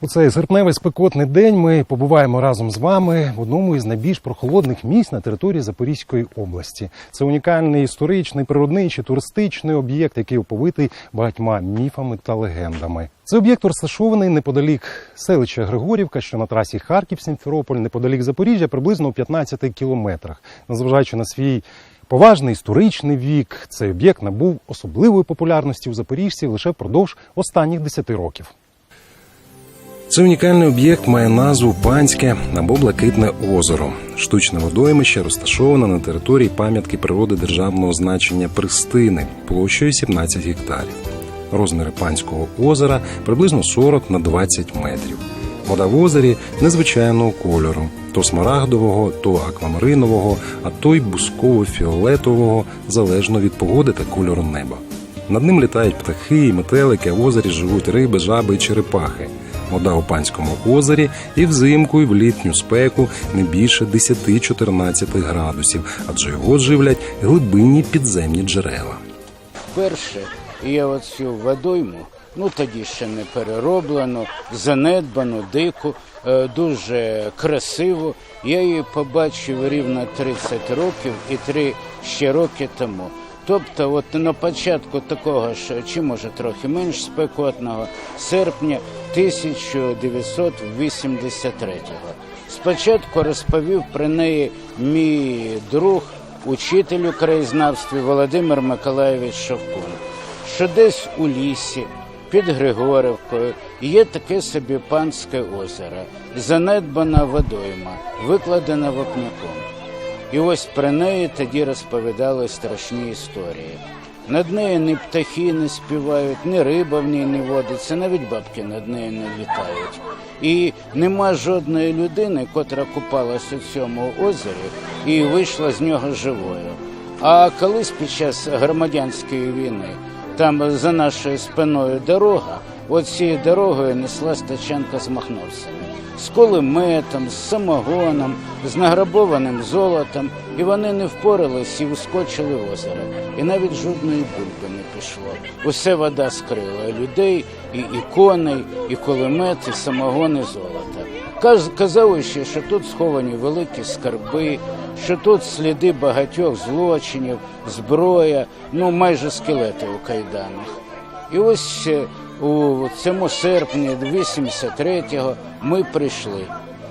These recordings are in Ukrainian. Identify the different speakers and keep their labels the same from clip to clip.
Speaker 1: У цей серпневий спекотний день ми побуваємо разом з вами в одному із найбільш прохолодних місць на території Запорізької області. Це унікальний історичний, природничий, туристичний об'єкт, який оповитий багатьма міфами та легендами. Цей об'єкт розташований неподалік селища Григорівка, що на трасі Харків-Сімферополь, неподалік Запоріжжя, приблизно у 15 кілометрах. Незважаючи на свій Поважний історичний вік цей об'єкт набув особливої популярності у запоріжців лише впродовж останніх 10 років. Це унікальний об'єкт має назву Панське або Блакитне озеро. Штучне водоймище розташоване на території пам'ятки природи державного значення Пристини площею 17 гектарів. Розміри панського озера приблизно 40 на 20 метрів. Вода в озері незвичайного кольору, то смарагдового, то аквамаринового, а то й бусково-фіолетового, залежно від погоди та кольору неба. Над ним літають птахи і метелики, а в озері живуть риби, жаби і черепахи. Вода у панському озері і взимку, і в літню спеку не більше 10-14 градусів, адже його живлять глибинні підземні джерела.
Speaker 2: Перше, я оцю водойму, ну тоді ще не перероблено, занедбано, дику, е, дуже красиво. Я її побачив рівно 30 років і три ще роки тому. Тобто, от на початку такого ж, чи може трохи менш спекотного, серпня 1983-го. Спочатку розповів про неї мій друг, учитель у краєзнавстві Володимир Миколаєвич Шовкун, що десь у лісі під Григорівкою є таке собі панське озеро, занедбана водойма, викладена вапняком. І ось про неї тоді розповідали страшні історії. Над нею ні птахи не співають, ні риба в ній не водиться, навіть бабки над нею не літають. І нема жодної людини, котра купалась у цьому озері і вийшла з нього живою. А колись під час громадянської війни там за нашою спиною дорога, от цією дорогою неслась тачанка з махновцями з кулеметом, з самогоном, з награбованим золотом, і вони не впорались і ускочили в озеро. І навіть жодної бульби не пішло. Усе вода скрила людей, і, і коней, і кулемет, і самогон, і золото. Каз- Казали ще, що тут сховані великі скарби, що тут сліди багатьох злочинів, зброя, ну майже скелети у кайданах. І ось у цьому серпні 83-го ми прийшли.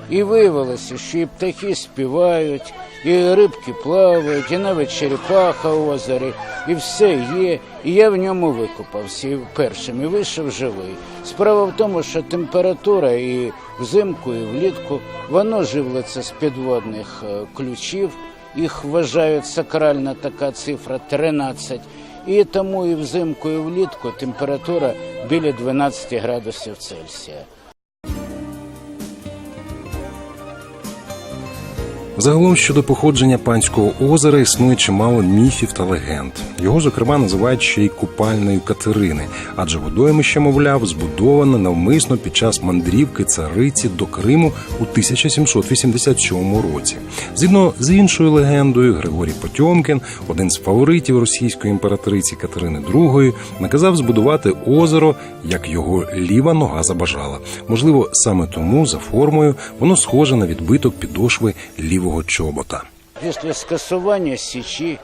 Speaker 2: І виявилося, що і птахи співають, і рибки плавають, і навіть черепаха в озері, і все є. І я в ньому викупався першим і вийшов живий. Справа в тому, що температура і взимку, і влітку воно живлиться з підводних е, ключів. Їх вважають сакральна така цифра 13. І тому і взимку, і влітку температура біля 12 градусів Цельсія.
Speaker 1: Загалом щодо походження панського озера існує чимало міфів та легенд. Його, зокрема, називають ще й купальною Катерини, адже водоймище, мовляв, збудоване навмисно під час мандрівки цариці до Криму у 1787 році. Згідно з іншою легендою, Григорій Потьомкін, один з фаворитів російської імператриці Катерини II, наказав збудувати озеро, як його ліва нога забажала. Можливо, саме тому за формою воно схоже на відбиток підошви лівого чобота.
Speaker 2: Після скасування Січі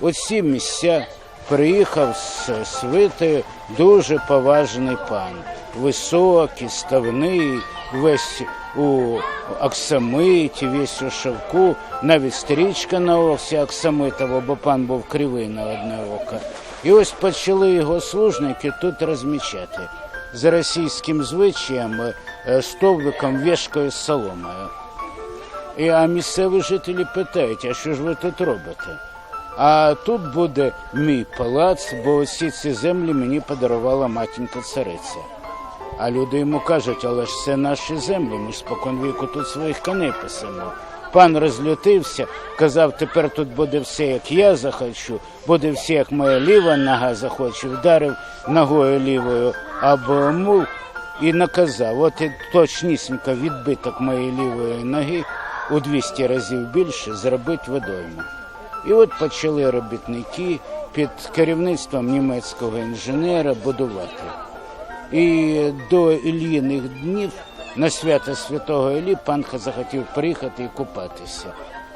Speaker 2: оці місця приїхав з свитою дуже поважний пан. Високий, ставний, весь у аксамиті, весь у шовку, навіть стрічка на овсі аксамитова, бо пан був кривий на одне око. І ось почали його служники тут розмічати за російським звичаєм е, стовбиком вішкою з соломою. І, а місцеві жителі питають, а що ж ви тут робите? А тут буде мій палац, бо усі ці землі мені подарувала матінка цариця. А люди йому кажуть, але ж це наші землі, ми ж споконвіку тут своїх коней пасемо. Пан розлютився, казав, тепер тут буде все, як я захочу, буде все, як моя ліва нога захоче, вдарив ногою лівою або мул і наказав, от і точнісінько відбиток моєї лівої ноги у 200 разів більше зробить водойму. І от почали робітники під керівництвом німецького інженера будувати. І до Ілліних днів на свято святого Іллі панха захотів приїхати і купатися.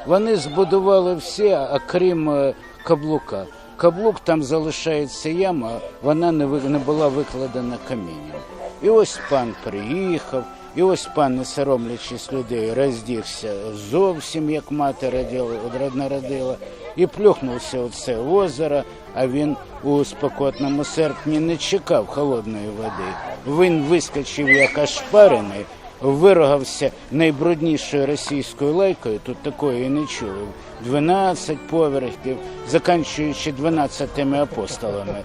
Speaker 2: Вони збудували все, окрім е, каблука. Каблук там залишається яма, вона не була викладена камінням. І ось пан приїхав, і ось пан, не соромлячись людей, роздігся зовсім, як мати родила, народила, і плюхнувся у це озеро, а він у спекотному серпні не чекав холодної води. Він вискочив як ошпарений, вирогався найбруднішою російською лайкою, тут такої і не чули. 12 поверхів, заканчуючи 12 апостолами.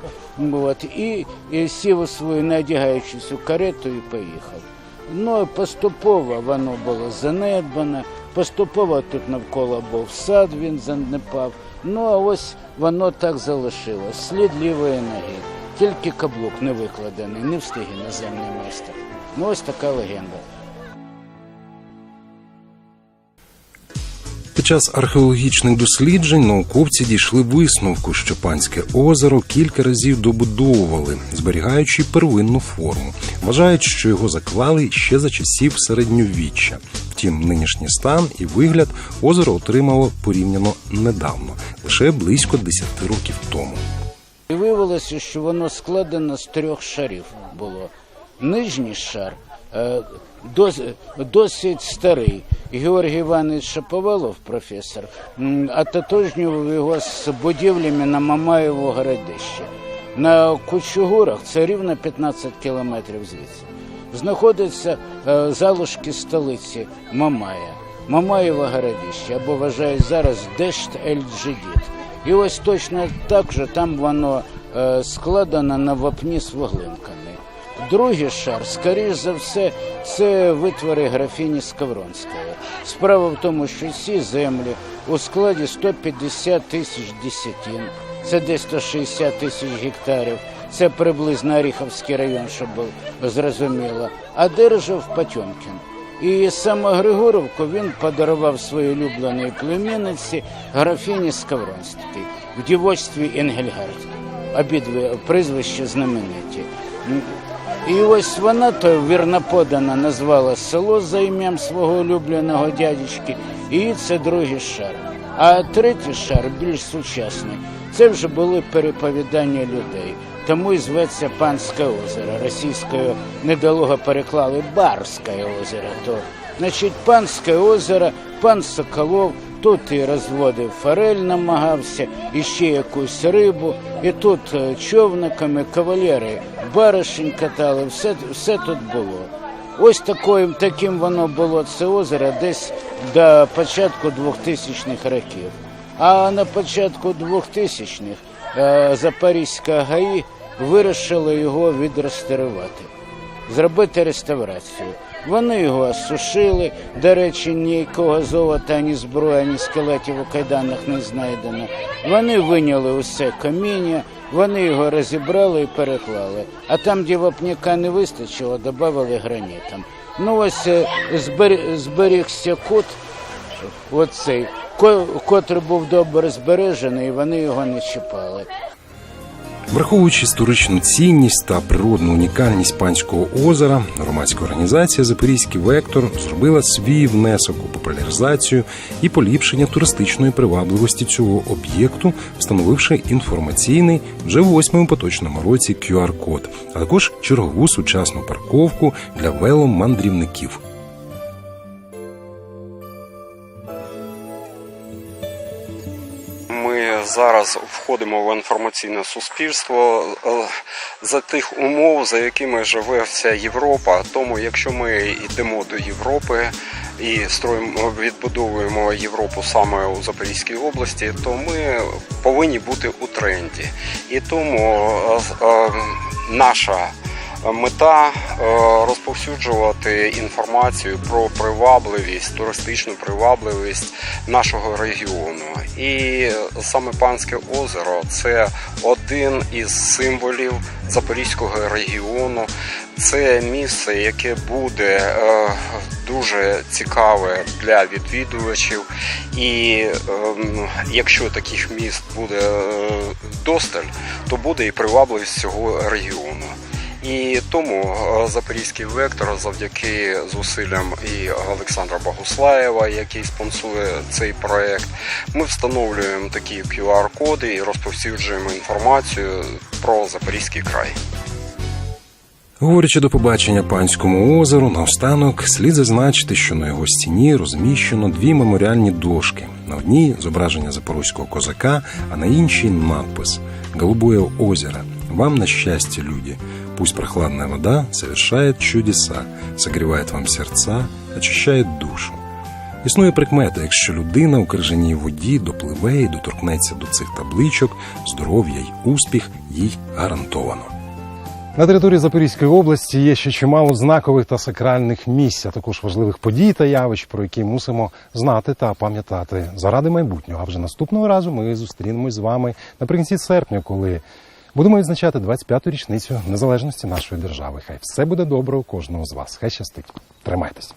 Speaker 2: От, і, і сів у свою, не одягаючись у карету, і поїхав. Ну, поступово воно було занедбане, поступово тут навколо був сад, він занепав. Ну, а ось воно так залишилось, слід лівої ноги. Тільки каблук не викладений, не встиг іноземний майстер. Ну, ось така легенда.
Speaker 1: Час археологічних досліджень науковці дійшли висновку, що панське озеро кілька разів добудовували, зберігаючи первинну форму. Вважають, що його заклали ще за часів середньовіччя. Втім, нинішній стан і вигляд озеро отримало порівняно недавно, лише близько 10 років тому.
Speaker 2: І виявилося, що воно складено з трьох шарів було. Нижній шар досить старий. Георгій Іванович Шаповалов, професор, ототожнював його з будівлями на Мамаєво городище. На Кучугурах це рівно 15 кілометрів звідси. Знаходяться е, залишки столиці Мамая. Мамаєво городище, або вважають зараз Дешт ель джидід І ось точно так же там воно е, складено на вапні з вуглинками. Другий шар, скоріш за все, це витвори графіні Скавронської. Справа в тому, що ці землі у складі 150 тисяч десятин, це десь 160 тисяч гектарів. Це приблизно Оріховський район, щоб було зрозуміло. А держав Потьомкін. І саме Григоровку він подарував своїй улюбленій племінниці графіні Скавронській в дівоцтві Енгельгард. Обидві прізвища знамениті. І ось вона то вірно подана назвала село за ім'ям свого улюбленого дядечки, і це другий шар. А третій шар, більш сучасний, це вже були переповідання людей. Тому і зветься Панське озеро. Російською недолуго переклали Барське озеро. То, значить, Панське озеро, пан Соколов тут і розводив форель, намагався, і ще якусь рибу, і тут е, човниками кавалери баришень катали, все, все тут було. Ось таким, таким воно було це озеро десь до початку 2000-х років. А на початку 2000-х е, Запорізька ГАІ вирішила його відреставрувати, зробити реставрацію. Вони його осушили. До речі, ніякого золота, ані зброї, ані скелетів у кайданах не знайдено. Вони виняли усе каміння, вони його розібрали і переклали. А там, де вапняка не вистачило, додали гранітом. Ну ось е, збер- зберігся кут, оцей, котрий був добре збережений, і вони його не чіпали.
Speaker 1: Враховуючи історичну цінність та природну унікальність панського озера, громадська організація Запорізький вектор зробила свій внесок у популяризацію і поліпшення туристичної привабливості цього об'єкту, встановивши інформаційний вже в восьмому поточному році QR-код, а також чергову сучасну парковку для веломандрівників.
Speaker 3: Зараз входимо в інформаційне суспільство е, за тих умов, за якими живе вся Європа. Тому, якщо ми йдемо до Європи і строїмо, відбудовуємо Європу саме у Запорізькій області, то ми повинні бути у тренді. І тому е, е, наша Мета е, розповсюджувати інформацію про привабливість, туристичну привабливість нашого регіону. І саме Панське озеро це один із символів Запорізького регіону. Це місце, яке буде е, дуже цікаве для відвідувачів. І ем, якщо таких міст буде е, досталь, то буде і привабливість цього регіону. І тому е, запорізький вектор, завдяки зусиллям і Олександра Богуслаєва, який спонсує цей проект, ми встановлюємо такі QR-коди і розповсюджуємо інформацію про Запорізький край.
Speaker 1: Говорячи до побачення панському озеру, наостанок слід зазначити, що на його стіні розміщено дві меморіальні дошки. На одній зображення запорозького козака, а на іншій надпис «Голубое озеро. Вам на счастье, люди. Пусть прохладная вода совершает чудеса, согревает вам сердца, очищает душу». Існує прикмета, якщо людина у крижаній воді допливе і доторкнеться до цих табличок, здоров'я й успіх їй гарантовано. На території Запорізької області є ще чимало знакових та сакральних місць, а також важливих подій та явищ, про які мусимо знати та пам'ятати заради майбутнього. А вже наступного разу ми зустрінемось з вами наприкінці серпня, коли будемо відзначати 25-ту річницю незалежності нашої держави. Хай все буде добре у кожного з вас. Хай щастить. Тримайтесь.